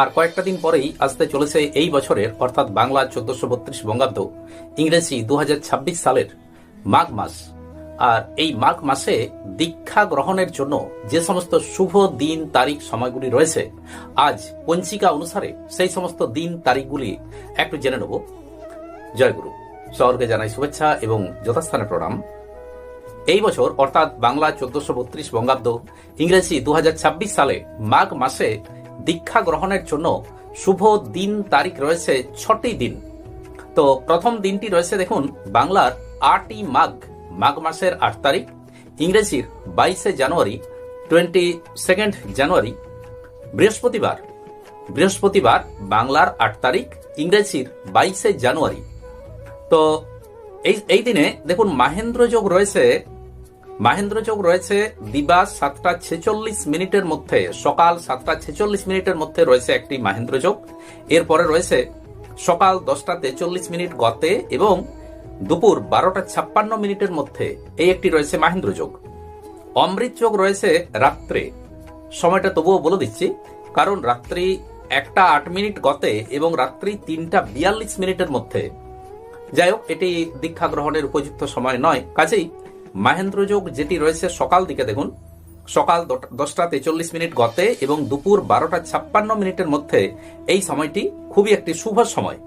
আর কয়েকটা দিন পরেই আসতে চলেছে এই বছরের, অর্থাৎ বাংলা চোদ্দশো বত্রিশ বঙ্গাব্দ, ইংরেজি দু হাজার ছাব্বিশ সালের মাঘ মাস। আর এই মাঘ মাসে দীক্ষা গ্রহণের জন্য যে সমস্ত শুভ দিন তারিখ সময়গুলি রয়েছে, আজ পঞ্চিকা অনুসারে সেই সমস্ত দিন তারিখগুলি একটু জেনে নেব। জয়গুরু স্বর্গে জানাই শুভেচ্ছা এবং যথাস্থানে প্রণাম। এই বছর, অর্থাৎ বাংলা চোদ্দশো বত্রিশ বঙ্গাব্দ, ইংরেজি দু হাজার ছাব্বিশ সালে মাঘ মাসে দীক্ষা গ্রহণের জন্য শুভ দিন তারিখ রয়েছে ছটি দিন। তো প্রথম দিনটি রয়েছে দেখুন, বাংলার আটই মাঘ মাঘ মাসের আট তারিখ, ইংরেজির বাইশে জানুয়ারি, টোয়েন্টি সেকেন্ড জানুয়ারি, বৃহস্পতিবার। বৃহস্পতিবার বাংলার আট তারিখ, ইংরেজির বাইশে জানুয়ারি। তো এই এই দিনে দেখুন, মাহেন্দ্র যোগ রয়েছে মাহেন্দ্র যোগ রয়েছে দিবা সাতটা ছেচল্লিশ মিনিটের মধ্যে, সকাল সাতটা ছেচল্লিশ মিনিটের মধ্যে রয়েছে একটি মাহেন্দ্র যোগ এরপরে রয়েছে সকাল দশটা তেচল্লিশ মিনিট গতে এবং দুপুর বারোটা ছাপ্পান্ন মিনিটের মধ্যে এই একটি রয়েছে মাহেন্দ্র যোগ অমৃত যোগ রয়েছে রাত্রে। সময়টা তবুও বলে দিচ্ছি, কারণ রাত্রি একটা আট মিনিট গতে এবং রাত্রি তিনটা বিয়াল্লিশ মিনিটের মধ্যে। যাই হোক, এটি দীক্ষা গ্রহণের উপযুক্ত সময় নয়। কাজেই মাহেন্দ্র যোগ যেটি রয়েছে সকাল দিকে দেখুন। সকাল দশটা তেচল্লিশ মিনিট গতে এবং দুপুর বারোটা ছাপ্পান্ন মিনিটের মধ্যে এই সময়টি খুবই একটি শুভ সময়।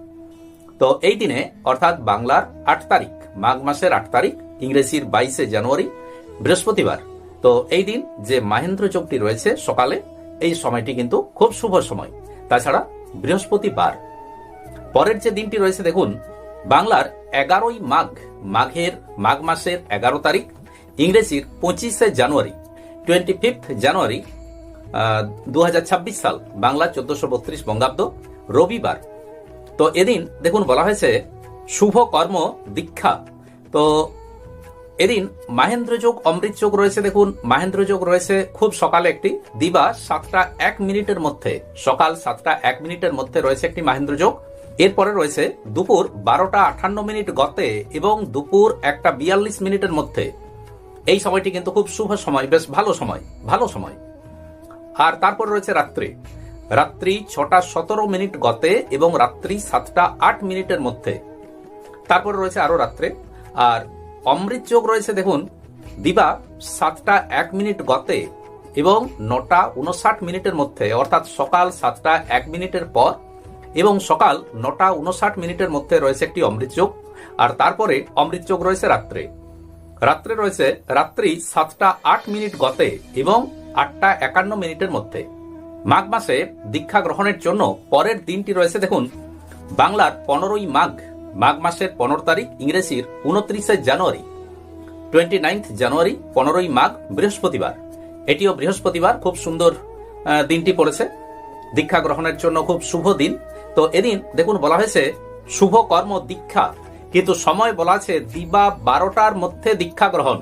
তো এই দিনে অর্থাৎ বাংলার আট তারিখ, মাঘ মাসের আট তারিখ, ইংরেজির বাইশে জানুয়ারি, বৃহস্পতিবার। তো এই দিন যে মাহেন্দ্র যোগটি রয়েছে সকালে, এই সময়টি কিন্তু খুব শুভ সময়। তাছাড়া বৃহস্পতিবার। পরের যে দিনটি রয়েছে দেখুন, বাংলার এগারোই মাঘ মাঘের, মাঘ মাসের এগারো তারিখ, ইংরেজির পঁচিশে জানুয়ারি টোয়েন্টি ফিফথ জানুয়ারি দু হাজার ছাব্বিশ সাল, বাংলা চোদ্দশো বত্রিশ বঙ্গাব্দ, রবিবার। তো এদিন দেখুন বলা হয়েছে, শুভ কর্ম দীক্ষা। তো এদিন মাহেন্দ্র যোগ, অমৃত যোগ রয়েছে দেখুন। মাহেন্দ্র যোগ রয়েছে খুব সকালে একটি দিবা, সাতটা এক মিনিটের মধ্যে। সকাল সাতটা এক মিনিটের মধ্যে রয়েছে একটি মাহেন্দ্র যোগ। এরপরে রয়েছে দুপুর বারোটা আটান্ন মিনিট গতে এবং দুপুর একটা বিয়াল্লিশ মিনিটের মধ্যে। এই সময়টি কিন্তু খুব শুভ সময়, বেশ ভালো সময় ভালো সময়। আর তারপর রয়েছে রাত্রি। রাত্রি ছটা সতেরো মিনিট গতে এবং রাত্রি সাতটা আট মিনিটের মধ্যে। তারপরে রয়েছে আরও রাত্রে। আর অমৃত যোগ রয়েছে, দেখুন, দিবা সাতটা এক মিনিট গতে এবং নটা উনষাট মিনিটের মধ্যে, অর্থাৎ সকাল সাতটা এক মিনিটের পর এবং সকাল নটা উনষাট মিনিটের মধ্যে রয়েছে একটি অমৃত যোগ, আর তারপরে অমৃত যোগ রয়েছে রাত্রে। রাত্রে রয়েছে রাত্রি সাতটা আট মিনিট গতে এবং আটটা একান্ন মিনিটের মধ্যে। মাঘ মাসে দীক্ষা গ্রহণের জন্য পরের দিনটি রয়েছে দেখুন, বাংলার পনেরোই মাঘ মাঘ মাসের পনেরো তারিখ, ইংরেজির উনত্রিশে জানুয়ারি টোয়েন্টি নাইন্থ জানুয়ারি, পনেরোই মাঘ, বৃহস্পতিবার। এটিও বৃহস্পতিবার, খুব সুন্দর দিনটি পড়েছে। দীক্ষা গ্রহণের জন্য খুব শুভ দিন। তো এদিন দেখুন বলা হয়েছে, শুভ কর্ম দীক্ষা, কিন্তু সময় বলা আছে দিবা বারোটার মধ্যে দীক্ষা গ্রহণ।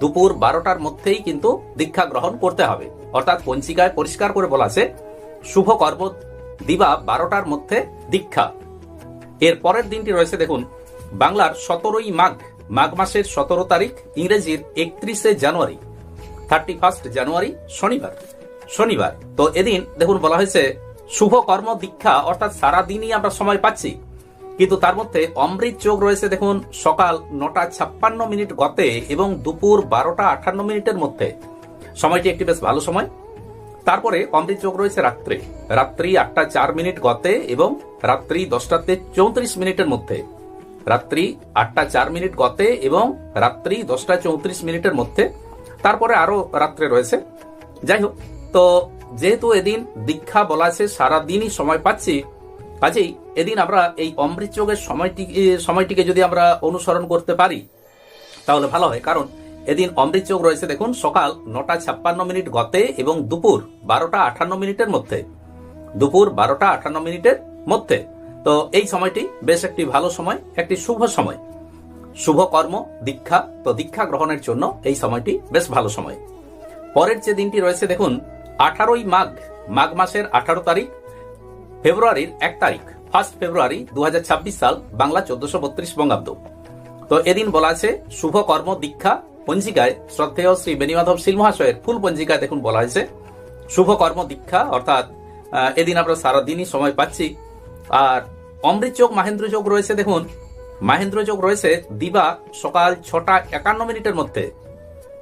দুপুর বারোটার মধ্যেই কিন্তু দীক্ষা গ্রহণ করতে হবে। অর্থাৎ পঞ্চিকায় পরিষ্কার করে বলা আছে, শুভ কর্ম দিবা বারোটার মধ্যে দীক্ষা। এর পরের দিনটি রয়েছে দেখুন, বাংলার সতেরোই মাঘ মাঘ মাসের সতেরো তারিখ, ইংরেজির একত্রিশে জানুয়ারি থার্টি ফার্স্ট জানুয়ারি শনিবার শনিবার। তো এদিন দেখুন বলা হয়েছে শুভ কর্ম দীক্ষা, অর্থাৎ সারাদিনই আমরা সময় পাচ্ছি। কিন্তু তার মধ্যে অমৃত যোগ রয়েছে, দেখুন, সকাল নটা ছাপ্পান্ন মিনিট গতে এবং দুপুর বারোটা আটান্ন মিনিটের মধ্যে। সময়টি একটি বেশ ভালো সময়। তারপরে অমৃত যোগ রয়েছে রাত্রে। রাত্রি আটটা চার মিনিট গতে এবং রাত্রি দশটাতে চৌত্রিশ মিনিটের মধ্যে। রাত্রি আটটা চার মিনিট গতে এবং রাত্রি দশটা চৌত্রিশ মিনিটের মধ্যে। তারপরে আরও রাত্রে রয়েছে। যাই হোক, তো যেহেতু এদিন দীক্ষা বলা আছে, সারাদিনই সময় পাচ্ছি। কাজেই এদিন আমরা এই অমৃত যোগের সময়টি সময়টিকে যদি আমরা অনুসরণ করতে পারি, তাহলে ভালো হয়। কারণ এদিন অমৃত যোগ রয়েছে, দেখুন, সকাল নটা ছাপ্পান্ন মিনিট গতে এবং দুপুর বারোটা আটান্ন মিনিটের মধ্যে। দুপুর বারোটা আটান্ন মিনিটের মধ্যে। তো এই সময়টি বেশ একটি ভালো সময়, একটি শুভ সময়। শুভ কর্ম, দীক্ষা। তো দীক্ষা গ্রহণের জন্য এই সময়টি বেশ ভালো সময়। পরের যে দিনটি রয়েছে, দেখুন আঠারোই মাঘ মাঘ মাসের আঠারো তারিখ, ফেব্রুয়ারির এক তারিখ, ফার্স্ট ফেব্রুয়ারি দু হাজার ছাব্বিশ সাল, বাংলা চোদ্দশো বত্রিশ বঙ্গাব্দ। তো এদিন বলা আছে, শুভ কর্ম দীক্ষা পঞ্জিকায় শ্রদ্ধেয় শ্রী বেণীমাধব শীল মহাশয়ের ফুল পঞ্জিকায় দেখুন বলা হয়েছে। শুভ কর্ম দীক্ষা, অর্থাৎ এদিন আমরা সারাদিনই সময় পাচ্ছি। আর অমৃত যোগ, মাহেন্দ্র যোগ রয়েছে দেখুন। মাহেন্দ্র যোগ রয়েছে দিবা সকাল ছটা একান্ন মিনিটের মধ্যে।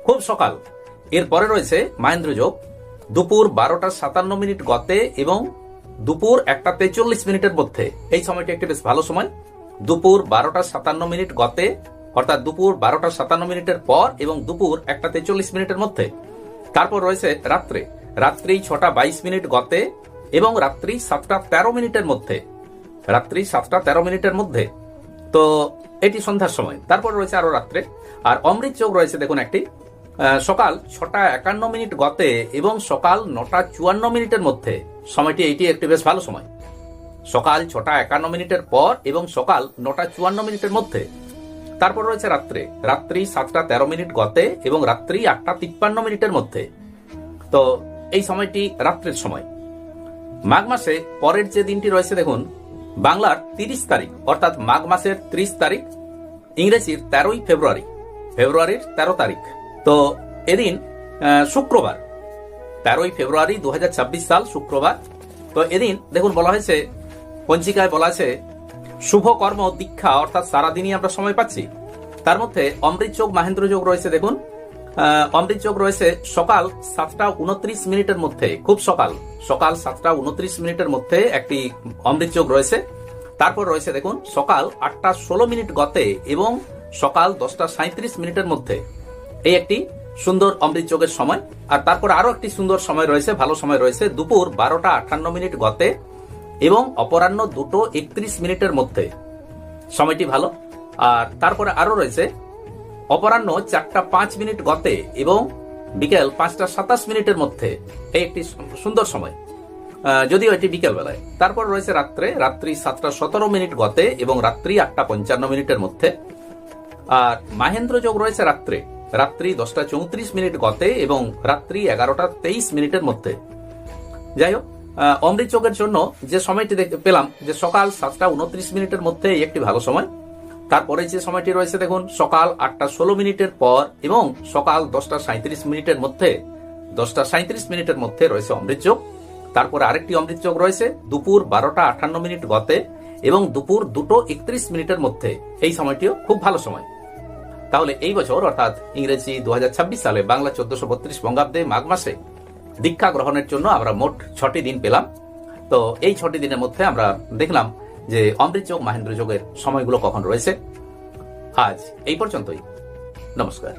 খুব সকাল। এরপরে রয়েছে মাহেন্দ্র যোগ। দুপুর বারোটা সাতান্ন মিনিট গতে এবং দুপুর একটা তেচল্লিশ মিনিটের মধ্যে। এই সময়টি একটি বেশ ভালো সময়। দুপুর বারোটা সাতান্ন মিনিট গতে, অর্থাৎ দুপুর বারোটা সাতান্ন মিনিটের পর এবং দুপুর একটা তেচল্লিশ মিনিটের মধ্যে। তারপর রয়েছে রাত্রে। রাত্রি ছটা বাইশ মিনিট গতে এবং রাত্রি সাতটা তেরো মিনিটের মধ্যে। রাত্রি সাতটা তেরো মিনিটের মধ্যে। তো এটি সন্ধ্যার সময়। তারপর রয়েছে আরও রাত্রে। আর অমৃত যোগ রয়েছে দেখুন একটি। সকাল ছটা একান্ন মিনিট গতে এবং সকাল নটা চুয়ান্ন মিনিটের মধ্যে। সময়টি এটি একটি বেশ ভালো সময়। সকাল ছটা একান্ন মিনিটের পর এবং সকাল নটা চুয়ান্ন মিনিটের মধ্যে। তারপর রয়েছে রাত্রে। রাত্রি সাতটা তেরো মিনিট গতে এবং রাত্রি আটটা তিপ্পান্ন মিনিটের মধ্যে। তো এই সময়টি রাত্রের সময়। মাঘ মাসে পরের যে দিনটি রয়েছে দেখুন, বাংলার তিরিশ তারিখ, অর্থাৎ মাঘ মাসের ত্রিশ তারিখ, ইংরেজির তেরোই ফেব্রুয়ারি। ফেব্রুয়ারির তেরো তারিখ। তো এদিন শুক্রবার, তেরোই ফেব্রুয়ারি দু হাজার ছাব্বিশ সাল শুক্রবার। তো এদিন, দেখুন, বলা হয়েছে, পঞ্জিকায় বলা আছে, শুভ কর্ম দীক্ষা, অর্থাৎ সারাদিনই আমরা সময় পাচ্ছি। তার মধ্যে অমৃত যোগ, মাহেন্দ্র যোগ রয়েছে, দেখুন। অমৃত যোগ রয়েছে সকাল সাতটা উনত্রিশ মিনিটের মধ্যে, খুব সকাল। সকাল সাতটা উনত্রিশ মিনিটের মধ্যে একটি অমৃত যোগ রয়েছে। তারপর রয়েছে, দেখুন, সকাল আটটা ষোলো মিনিট গতে এবং সকাল দশটা সাঁত্রিশ মিনিটের মধ্যে। এই একটি সুন্দর অমৃত যোগের সময়। আর তারপর আরও একটি সুন্দর সময় রয়েছে, ভালো সময় রয়েছে, দুপুর বারোটা আটান্ন মিনিট গতে এবং অপরাহ্ন দুটো একত্রিশ মিনিটের মধ্যে। সময়টি ভালো। আর তারপরে আরও রয়েছে, অপরাহ্ন চারটা পাঁচ মিনিট গতে এবং বিকেল পাঁচটা সাতাশ মিনিটের মধ্যে এই একটি সুন্দর সময়। যদিও এটি বিকেল বেলায় তারপর রয়েছে রাত্রে, রাত্রি সাতটা সতেরো মিনিট গতে এবং রাত্রি আটটা পঞ্চান্ন মিনিটের মধ্যে। আর মাহেন্দ্র যোগ রয়েছে রাত্রে। রাত্রি দশটা চৌত্রিশ মিনিট গতে এবং রাত্রি এগারোটা তেইশ মিনিটের মধ্যে। যাই হোক অমৃত যোগের জন্য যে সময়টি দেখতে পেলাম, যে সকাল সাতটা উনত্রিশ মিনিটের মধ্যে একটি ভালো সময়। তারপরে যে সময়টি রয়েছে দেখুন, সকাল আটটা ষোলো মিনিটের পর এবং সকাল দশটা সাঁত্রিশ মিনিটের মধ্যে, দশটা সাঁত্রিশ মিনিটের মধ্যে রয়েছে অমৃত যোগ তারপরে আরেকটি অমৃত যোগ রয়েছে, দুপুর বারোটা আটান্ন মিনিট গতে এবং দুপুর দুটো একত্রিশ মিনিটের মধ্যে। এই সময়টিও খুব ভালো সময়। তাহলে এই বছর, অর্থাৎ ইংরেজি দু হাজার ছাব্বিশ সালে বাংলা চোদ্দশো বত্রিশ বঙ্গাব্দে মাঘ মাসে দীক্ষা গ্রহণের জন্য আমরা মোট ছটি দিন পেলাম। তো এই ছটি দিনের মধ্যে আমরা দেখলাম যে অমৃত যোগ, মাহেন্দ্র যোগের সময়গুলো কখন রয়েছে। আজ এই পর্যন্তই। নমস্কার।